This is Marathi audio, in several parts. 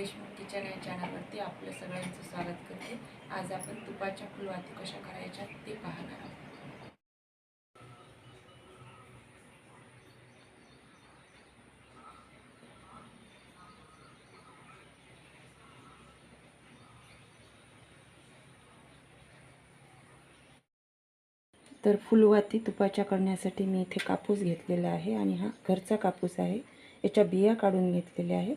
देशमुख किचन या चॅनलवरती आपलं सगळ्यांचं स्वागत करते. आज आपण तुपाच्या फुलवाती कशा करायच्या ते पाहणार आहोत. तर फुलवाती तुपाच्या करण्यासाठी मी इथे कापूस घेतलेला आहे आणि हा घरचा कापूस आहे. याच्या बिया काढून घेतलेल्या आहेत.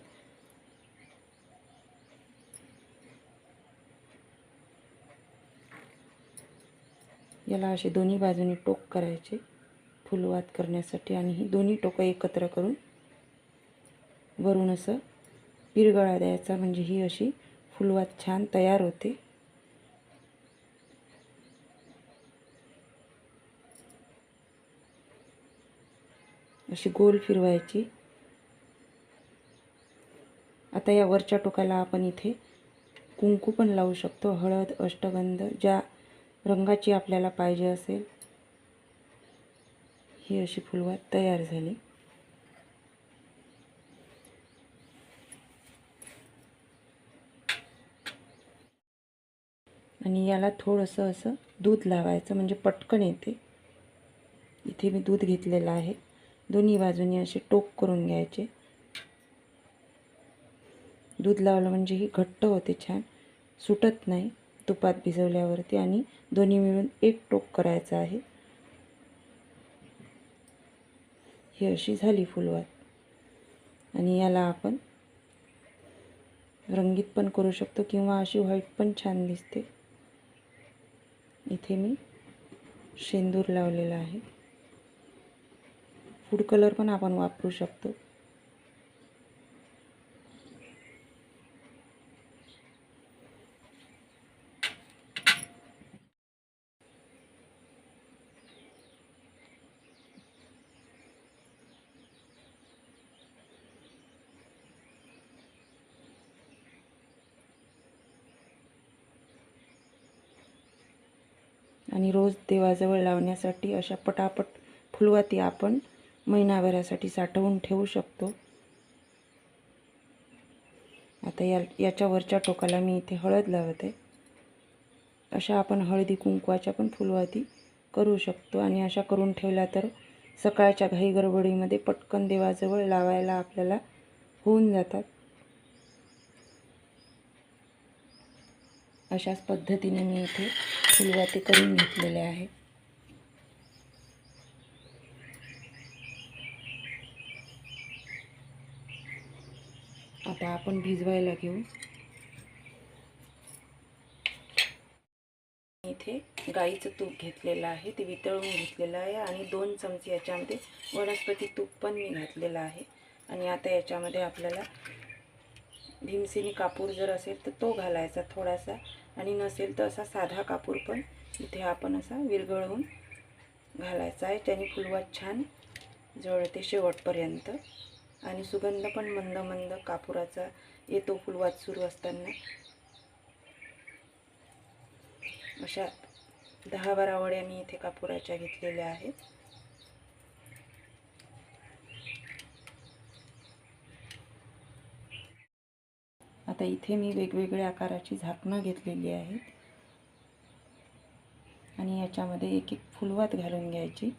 याला असे दोन्ही बाजूंनी टोक करायचे फुलवात करण्यासाठी. आणि ही दोन्ही टोकं एकत्र करून वरून असं पिरगळा द्यायचा. म्हणजे ही अशी फुलवात छान तयार होते. अशी गोल फिरवायची. आता या वरच्या टोकाला आपण इथे कुंकू पण लावू शकतो. हळद अष्टगंध ज्या रंगाची आपल्याला पाहिजे असेल. ही अशी फुलवात तयार झाली. आणि याला थोडंसं असं दूध लावायचं म्हणजे पटकन येते. इथे मी दूध घेतलेलं आहे. दोन्ही बाजूनी असे टोक करून घ्यायचे. दूध लावलं म्हणजे ही घट्ट होते छान. सुटत नाही. तुपात भिजवल्यावरती आणि दोन्ही मिळून एक टोक करायचं आहे. ही अशी झाली फुलवात. आणि याला आपण रंगीत पण करू शकतो किंवा अशी व्हाईट पण छान दिसते. इथे मी शेंदूर लावलेला आहे. फूड कलर पण आपण वापरू शकतो. आणि रोज देवाजवळ लावण्यासाठी अशा पटापट फुलवाती आपण महिनाभरासाठी साठवून ठेवू शकतो. आता या याच्या वरच्या टोकाला मी इथे हळद लावत. आहे अशा आपण हळदी कुंकवाच्या पण फुलवाती करू शकतो आणि अशा करून ठेवल्या तर सकाळच्या घाई गडबडीमध्ये पटकन देवाजवळ लावायला आपल्याला होऊन जातात. अशाच पद्धतीने मी इथे फुलवाती करून घेतलेले आहे. आता आपण भिजवायला घेऊ. इथे गाईचं तूप घेतलेलं आहे ते वितळून घेतलेलं आहे आणि दोन चमचे याच्यामध्ये वनस्पती तूप पण मी घातलेलं आहे. आणि आता याच्यामध्ये आपल्याला भीमसेनी कापूर जर असेल तर तो घालायचा थोडासा. आणि नसेल तर असा साधा कापूर पण इथे आपण असा विरघळवून घालायचा आहे. त्याने फुलवात छान जळते शेवटपर्यंत. आणि सुगंध पण मंद मंद कापुराचा येतो फुलवात सुरू असताना. अशा दहा बारा वड्या मी इथे कापुराच्या घेतलेल्या आहेत. आता इथे मी वेगवेगळ्या आकाराची झाकणं घेतलेली आहेत. आणि याच्यामध्ये एक एक फुलवात घालून घ्यायची.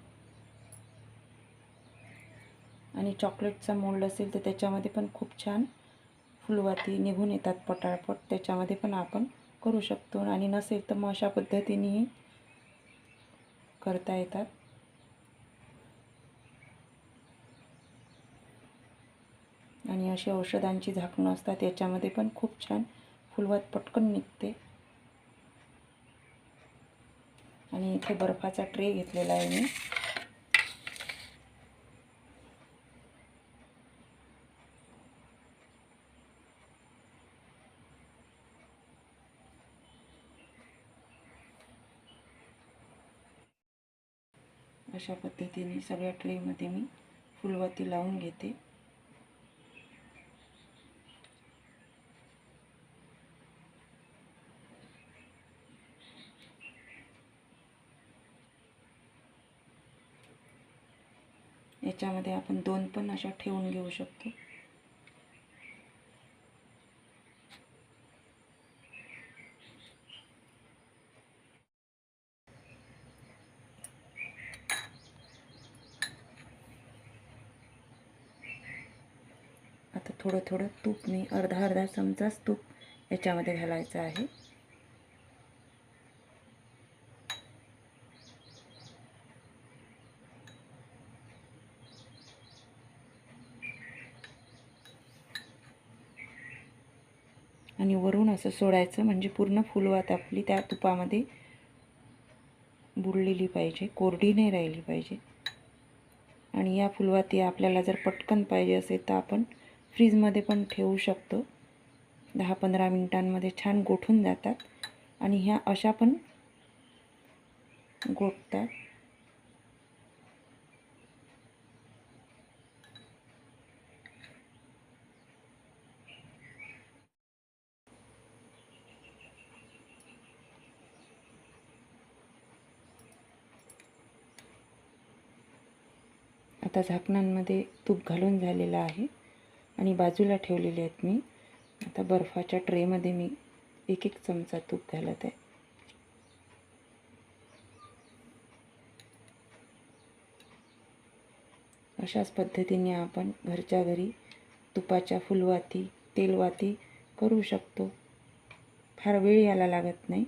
आणि चॉकलेटचा मोल्ड असेल तर त्याच्यामध्ये पण खूप छान फुलवाती निघून येतात पटाळपट. त्याच्यामध्ये पण आपण करू शकतो. आणि नसेल तर मग अशा पद्धतीनेही करता येतात. आणि अशी औषधांची झाकणं असतात याच्यामध्ये पण खूप छान फुलवात पटकन निघते. आणि इथे बर्फाचा ट्रे घेतलेला आहे मी. अशा पद्धतीने सगळ्या ट्रेमध्ये मी फुलवाती लावून घेते. याच्यामध्ये आपण दोन पण अशा ठेवून घेऊ शकतो. आता थोडं थोडं तूप मी अर्धा अर्धा चमचाच तूप याच्यामध्ये घालायचं आहे. असं सोडायचं म्हणजे पूर्ण फुलवात आपली त्या तुपामध्ये बुडलेली पाहिजे कोरडी नाही राहिली पाहिजे. आणि या फुलवाती आपल्याला जर पटकन पाहिजे असेल तर आपण फ्रीजमध्ये पण ठेवू शकतो. दहा पंधरा मिनटांमध्ये छान गोठून जातात आणि ह्या अशा पण गोठतात. आता झाकणांमध्ये तूप घालून झालेलं आहे आणि बाजूला ठेवलेले आहेत मी. आता बर्फाच्या ट्रेमध्ये मी एक एक चमचा तूप घालत आहे. अशाच पद्धतीने आपण घरच्या घरी तुपाच्या फुलवाती तेलवाती करू शकतो. फार वेळ यायला लागत नाही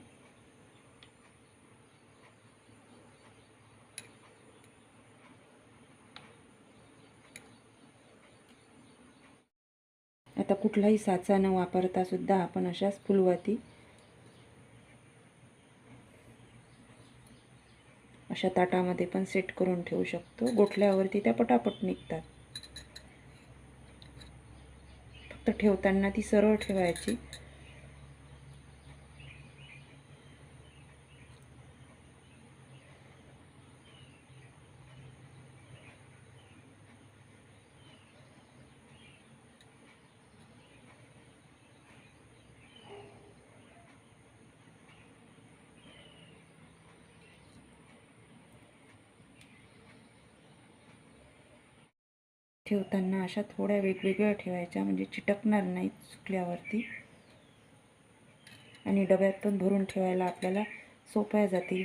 आता कुठलाही साचा न वापरता सुद्धा आपण अशाच फुलवाती अशा ताटामध्ये पण सेट करून ठेवू शकतो. गोठल्यावरती त्या पटापट निघतात. फक्त ठेवताना ती सरळ ठेवायची. ठेवताना अशा थोड्या वेगवेगळ्या ठेवायच्या म्हणजे चिटकणार नाहीत सुकल्यावरती. आणि डब्यात पण भरून ठेवायला आपल्याला सोप्या जातील.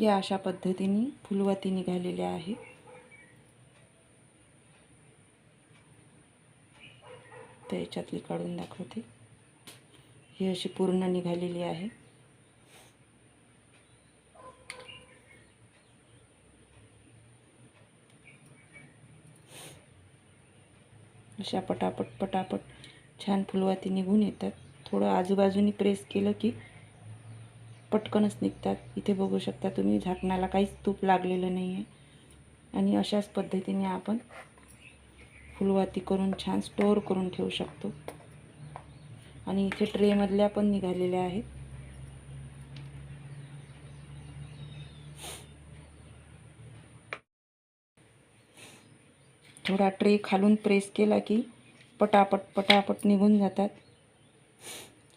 या अशा पद्धतीने फुलवाती निघालेल्या आहे तर याच्यातली काढून दाखवते. ही अशी पूर्ण निघालेली आहे. अशा पटापट पटापट छान फुलवाती निघून येतात. थोडं आजूबाजूनी प्रेस केलं की पटकनच निघतात. इथे बघू शकता तुम्ही झाकणाला काहीच तूप लागलेलं नाही आहे आणि अशाच पद्धतीने आपण फुलवाती करून छान स्टोअर करून ठेवू शकतो. आणि इथे ट्रेमधल्या पण निघालेल्या आहेत. थोडा ट्रे खालून प्रेस केला की पटापट पटापट निघून जातात.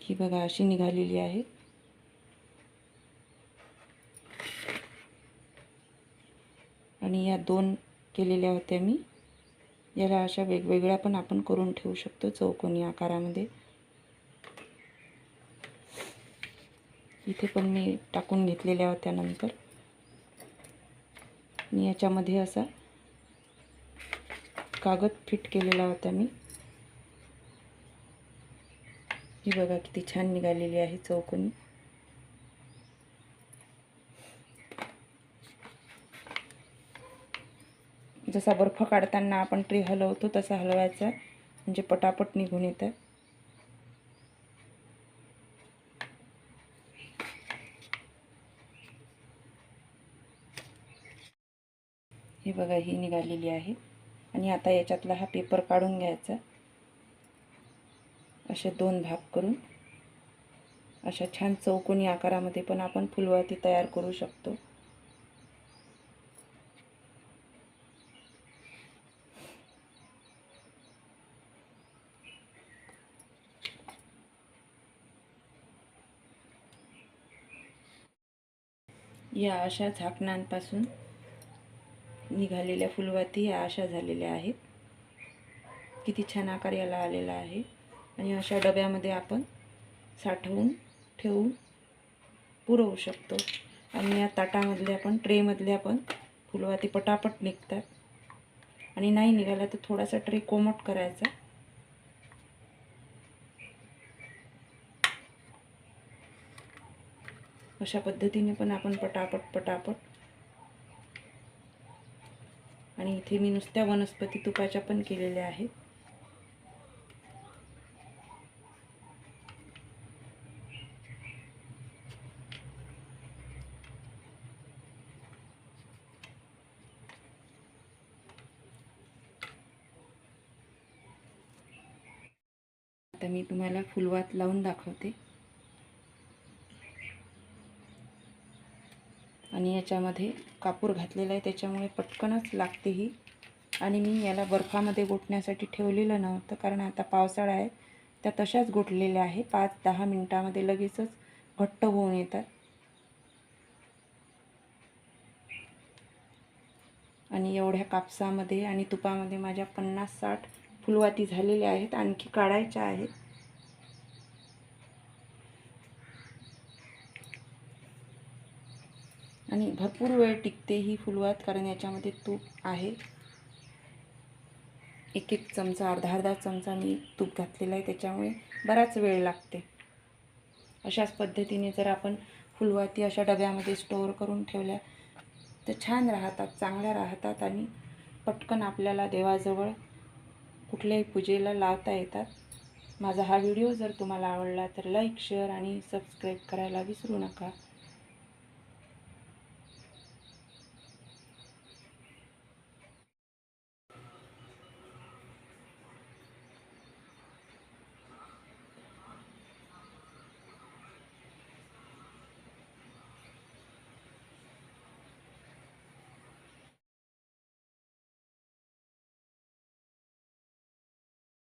ही बघा अशी निघालेली आहे. आणि या दोन केलेल्या होत्या मी. याला अशा वेगवेगळ्या पण आपण करून ठेवू शकतो चौकोनी आकारामध्ये. इथे पण मी टाकून घेतलेल्या होत्या नंतर. आणि याच्यामध्ये असा कागद फिट केलेला होता मी. ही बघा किती छान निघालेली आहे चौकोनी. जसा बर्फ काढताना आपण ट्री हलवतो तसा हलवायचा. म्हणजे पटापट निघून येतं. हे बघा ही निघालेली आहे. आणि आता याच्यातला हा पेपर काढून घ्यायचा. असे दोन भाग करून. अशा छान चौकोनी आकारामध्ये पण आपण फुलवाती तयार करू शकतो. या अशा झाकणांपासून निघालेल्या फुलवाती या अशा झालेल्या आहेत. किती छान आकार याला आलेला आहे. आणि अशा डब्यामध्ये आपण साठवून ठेवून पुरवू शकतो. आणि या ताटामधल्या पण ट्रेमधल्या पण फुलवाती पटापट निघतात. आणि नाही निघाला तर थोडासा ट्रे कोमट करायचा. अशा पद्धतीने पण आपण पटापट पटापट. आणि इथे मी नुसत्या वनस्पती तुपाच्या पण केलेल्या आहेत. आता मी तुम्हाला फुलवात लावून दाखवते. आणि याच्यामध्ये कापूर घातलेला आहे. त्याच्यामुळे पटकनच लागते ही. आणि मी याला बर्फामध्ये गोठण्यासाठी ठेवलेलं नव्हतं कारण आता पावसाळा आहे. त्या तशाच गोठलेल्या आहे. पाच दहा मिनटामध्ये लगेचच घट्ट होऊन येतात. आणि एवढ्या कापसामध्ये आणि तुपामध्ये माझ्या पन्नास साठ फुलवाती झालेल्या आहेत. आणखी काढायच्या आहेत. आणि भरपूर वेळ टिकते ही फुलवात कारण याच्यामध्ये तूप आहे. एक एक चमचा अर्धा अर्धा चमचा मी तूप घातलेला आहे त्याच्यामुळे बराच वेळ लागते. अशाच पद्धतीने जर आपण फुलवाती अशा डब्यामध्ये स्टोअर करून ठेवल्या तर छान राहतात चांगल्या राहतात आणि पटकन आपल्याला देवाजवळ कुठल्याही पूजेला लावता येतात. माझा हा व्हिडिओ जर तुम्हाला आवडला तर लाईक शेअर आणि सबस्क्राईब करायला विसरू नका.